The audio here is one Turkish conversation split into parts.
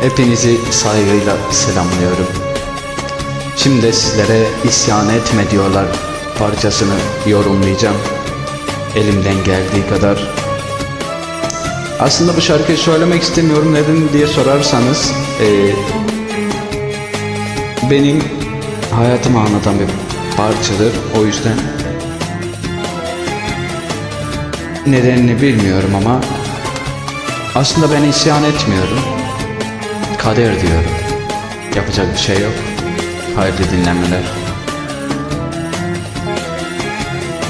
Hepinizi saygıyla selamlıyorum. Şimdi sizlere isyan etme diyorlar parçasını yorumlayacağım. Elimden geldiği kadar. Aslında bu şarkıyı söylemek istemiyorum neden diye sorarsanız eee, benim hayatımı anlatan bir parçadır. O yüzden nedenini bilmiyorum ama aslında ben isyan etmiyorum. Kader diyorum. Yapacak bir şey yok. Hayırlı dinlemeler.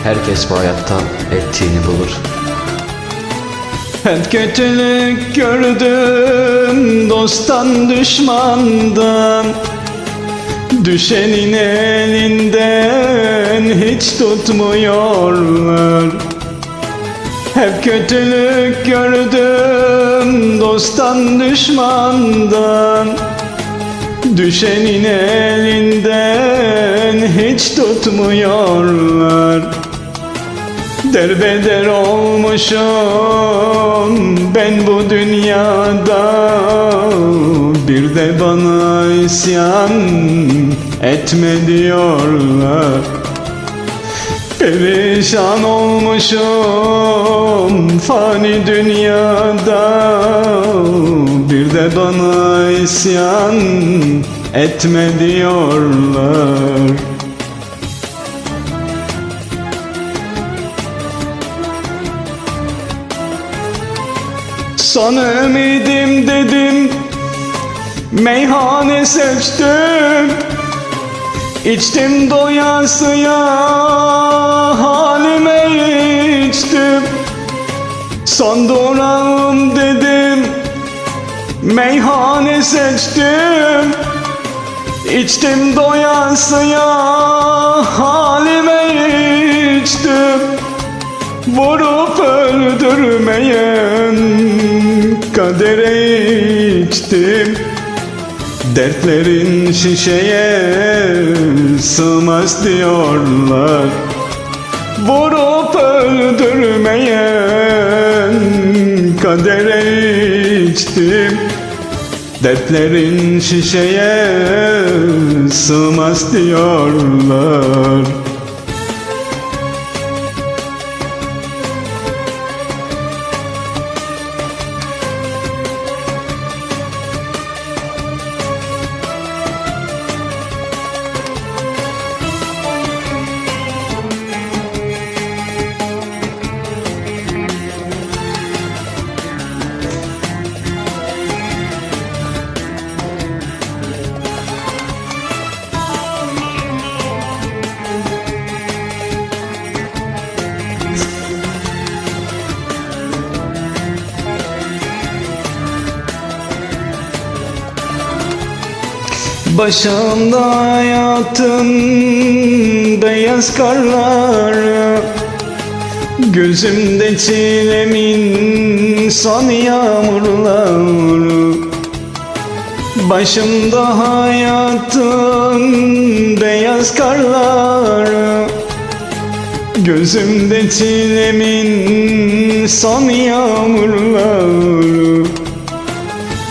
Herkes bu hayatta ettiğini bulur. Hep kötülük gördüm dosttan düşmandan Düşenin elinden hiç tutmuyorlar hep kötülük gördüm dosttan düşmandan Düşenin elinden hiç tutmuyorlar. Derbeder olmuşum ben bu dünyada Bir de bana isyan etme diyorlar. Perişan olmuşum fani dünyada Bana isyan etme diyorlar. Son ümidim dedim Meyhane seçtim. İçtim doyasıya halime içtim. Son durağım Meyhane seçtim İçtim doyasıya halime içtim. Vurup öldürmeyen kadere içtim. Dertlerin şişeye sığmaz diyorlar. Vurup öldürmeyen kadere içtim Dertlerin şişeye sığmaz diyorlar Başımda hayatın beyaz karları Gözümde çilemin son yağmurları Başımda hayatın beyaz karları Gözümde çilemin son yağmurları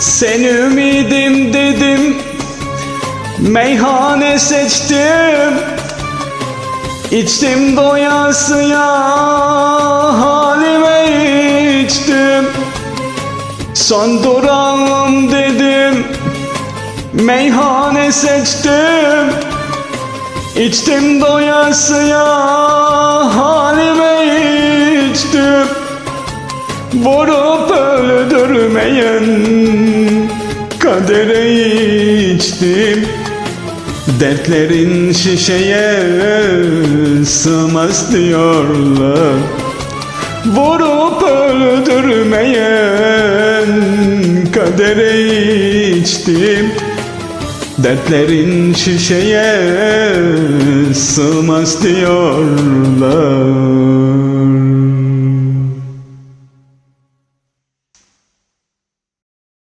Sen ümidim dedim Meyhane seçtim. İçtim doyasıya halime içtim. Son durağım dedim Meyhane seçtim. İçtim doyasıya halime içtim. Vurup öldürmeyen kadere içtim. Dertlerin şişeye sığmaz diyorlar. Vurup öldürmeyen kadere içtim. Dertlerin şişeye sığmaz diyorlar